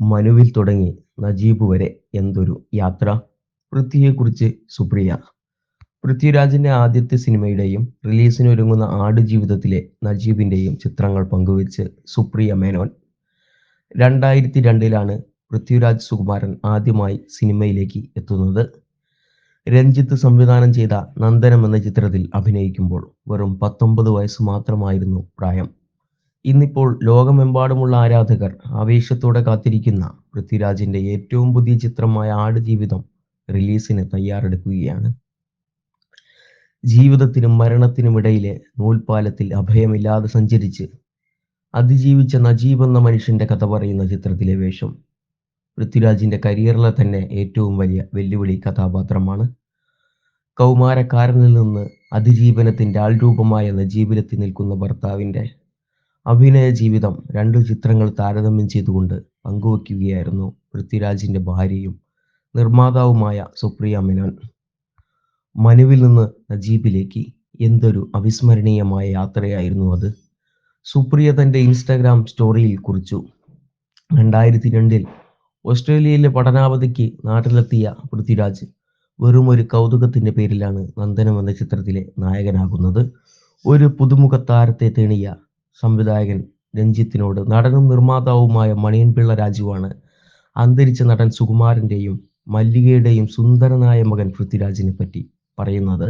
മനുവിൽ തുടങ്ങി നജീബ് വരെ എന്തൊരു യാത്ര? പൃഥ്വിയെക്കുറിച്ച് സുപ്രിയ. പൃഥ്വിരാജിന്റെ ആദ്യത്തെ സിനിമയുടെയും റിലീസിന് ഒരുങ്ങുന്ന ആട് ജീവിതത്തിലെ നജീബിന്റെയും ചിത്രങ്ങൾ പങ്കുവെച്ച് സുപ്രിയ മേനോൻ. രണ്ടായിരത്തി രണ്ടിലാണ് പൃഥ്വിരാജ് സുകുമാരൻ ആദ്യമായി സിനിമയിലേക്ക് എത്തുന്നത്. രഞ്ജിത്ത് സംവിധാനം ചെയ്ത നന്ദനം എന്ന ചിത്രത്തിൽ അഭിനയിക്കുമ്പോൾ വെറും പത്തൊമ്പത് വയസ്സ് മാത്രമായിരുന്നു പ്രായം. ഇന്നിപ്പോൾ ലോകമെമ്പാടുമുള്ള ആരാധകർ ആവേശത്തോടെ കാത്തിരിക്കുന്ന പൃഥ്വിരാജിന്റെ ഏറ്റവും പുതിയ ചിത്രമായ ആടുജീവിതം റിലീസിന് തയ്യാറെടുക്കുകയാണ്. ജീവിതത്തിനും മരണത്തിനും ഇടയിലെ നൂൽപാലത്തിൽ അഭയമില്ലാതെ സഞ്ചരിച്ച് അതിജീവിച്ച നജീബ് എന്ന മനുഷ്യന്റെ കഥ പറയുന്ന ചിത്രത്തിലെ വേഷം പൃഥ്വിരാജിന്റെ കരിയറിലെ തന്നെ ഏറ്റവും വലിയ വെല്ലുവിളി കഥാപാത്രമാണ്. കൗമാരക്കാരനിൽ നിന്ന് അതിജീവനത്തിന്റെ ആൾരൂപമായ നജീബിലെത്തി നിൽക്കുന്ന ഭർത്താവിന്റെ അഭിനയ ജീവിതം രണ്ടു ചിത്രങ്ങൾ താരതമ്യം ചെയ്തുകൊണ്ട് പങ്കുവയ്ക്കുകയായിരുന്നു പൃഥ്വിരാജിന്റെ ഭാര്യയും നിർമ്മാതാവുമായ സുപ്രിയ മേനോൻ. മനുവിൽ നിന്ന് നജീബിലേക്ക് എന്തൊരു അവിസ്മരണീയമായ യാത്രയായിരുന്നു അത്. സുപ്രിയ തന്റെ ഇൻസ്റ്റാഗ്രാം സ്റ്റോറിയിൽ കുറിച്ചു. രണ്ടായിരത്തി രണ്ടിൽ ഓസ്ട്രേലിയയിലെ പഠനാവധിക്ക് നാട്ടിലെത്തിയ പൃഥ്വിരാജ് വെറും ഒരു കൗതുകത്തിന്റെ പേരിലാണ് നന്ദനം എന്ന ചിത്രത്തിലെ നായകനാകുന്നത്. ഒരു പുതുമുഖ താരത്തെ തേണിയ സംവിധായകൻ രഞ്ജിത്തിനോട് നടനും നിർമ്മാതാവുമായ മണിയൻപിള്ള രാജുവാണ് അന്തരിച്ച നടൻ സുകുമാരന്റെയും മല്ലികയുടെയും സുന്ദരനായ മകൻ പൃഥ്വിരാജിനെ പറ്റി പറയുന്നത്.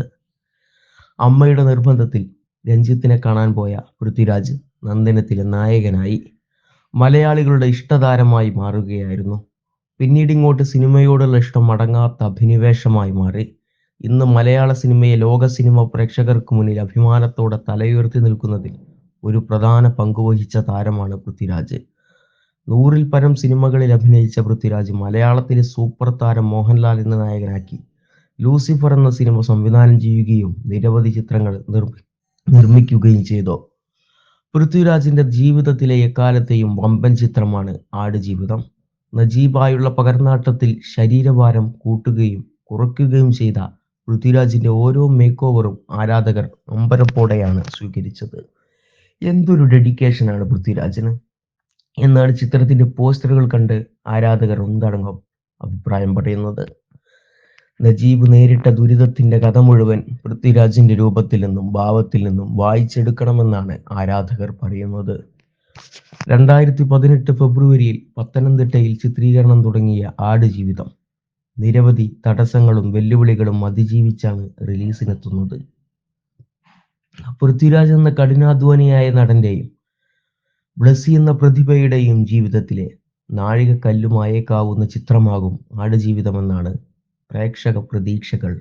അമ്മയുടെ നിർബന്ധത്തിൽ രഞ്ജിത്തിനെ കാണാൻ പോയ പൃഥ്വിരാജ് നന്ദനത്തിലെ നായകനായി മലയാളികളുടെ ഇഷ്ടതാരമായി മാറുകയായിരുന്നു. പിന്നീട് ഇങ്ങോട്ട് സിനിമയോടുള്ള ഇഷ്ടം അടങ്ങാത്ത അഭിനിവേശമായി മാറി. ഇന്ന് മലയാള സിനിമയെ ലോക സിനിമ പ്രേക്ഷകർക്ക് മുന്നിൽ അഭിമാനത്തോടെ തലയുയർത്തി നിൽക്കുന്നതിൽ ഒരു പ്രധാന പങ്കുവഹിച്ച താരമാണ് പൃഥ്വിരാജ്. നൂറിൽ പരം സിനിമകളിൽ അഭിനയിച്ച പൃഥ്വിരാജ് മലയാളത്തിലെ സൂപ്പർ താരം മോഹൻലാൽ എന്ന നായകനാക്കി. ലൂസിഫർ എന്ന സിനിമ സംവിധാനം ചെയ്യുകയും നിരവധി ചിത്രങ്ങൾ നിർമ്മി നിർമ്മിക്കുകയും ചെയ്തു. പൃഥ്വിരാജിന്റെ ജീവിതത്തിലെ എക്കാലത്തെയും വമ്പൻ ചിത്രമാണ് ആടുജീവിതം. നജീബായുള്ള പകർന്നാട്ടത്തിൽ ശരീരഭാരം കൂട്ടുകയും കുറയ്ക്കുകയും ചെയ്ത പൃഥ്വിരാജിന്റെ ഓരോ മേക്ക് ഓവറും ആരാധകർ അമ്പരപ്പോടെയാണ് സ്വീകരിച്ചത്. എന്തൊരു ഡെഡിക്കേഷനാണ് പൃഥ്വിരാജിന്? എന്നാണ് ചിത്രത്തിന്റെ പോസ്റ്ററുകൾ കണ്ട് ആരാധകർ ഒന്നടങ്കം അഭിപ്രായം പറയുന്നത്. നജീബ് നേരിട്ട ദുരിതത്തിന്റെ കഥ മുഴുവൻ പൃഥ്വിരാജിന്റെ രൂപത്തിൽ നിന്നും ഭാവത്തിൽ നിന്നും വായിച്ചെടുക്കണമെന്നാണ് ആരാധകർ പറയുന്നത്. രണ്ടായിരത്തി പതിനെട്ട് ഫെബ്രുവരിയിൽ പത്തനംതിട്ടയിൽ ചിത്രീകരണം തുടങ്ങിയ ആടുജീവിതം. നിരവധി തടസ്സങ്ങളും വെല്ലുവിളികളും അതിജീവിച്ചാണ് റിലീസിനെത്തുന്നത്. പൃഥ്വിരാജ് എന്ന കഠിനാധ്വാനിയായ നടന്റെയും ബ്ലസ്സി എന്ന പ്രതിഭയുടെയും ജീവിതത്തിലെ നാഴികക്കല്ലുമായേക്കാവുന്ന ചിത്രമാകും ആടുജീവിതമെന്നാണ് പ്രേക്ഷക പ്രതീക്ഷകൾ.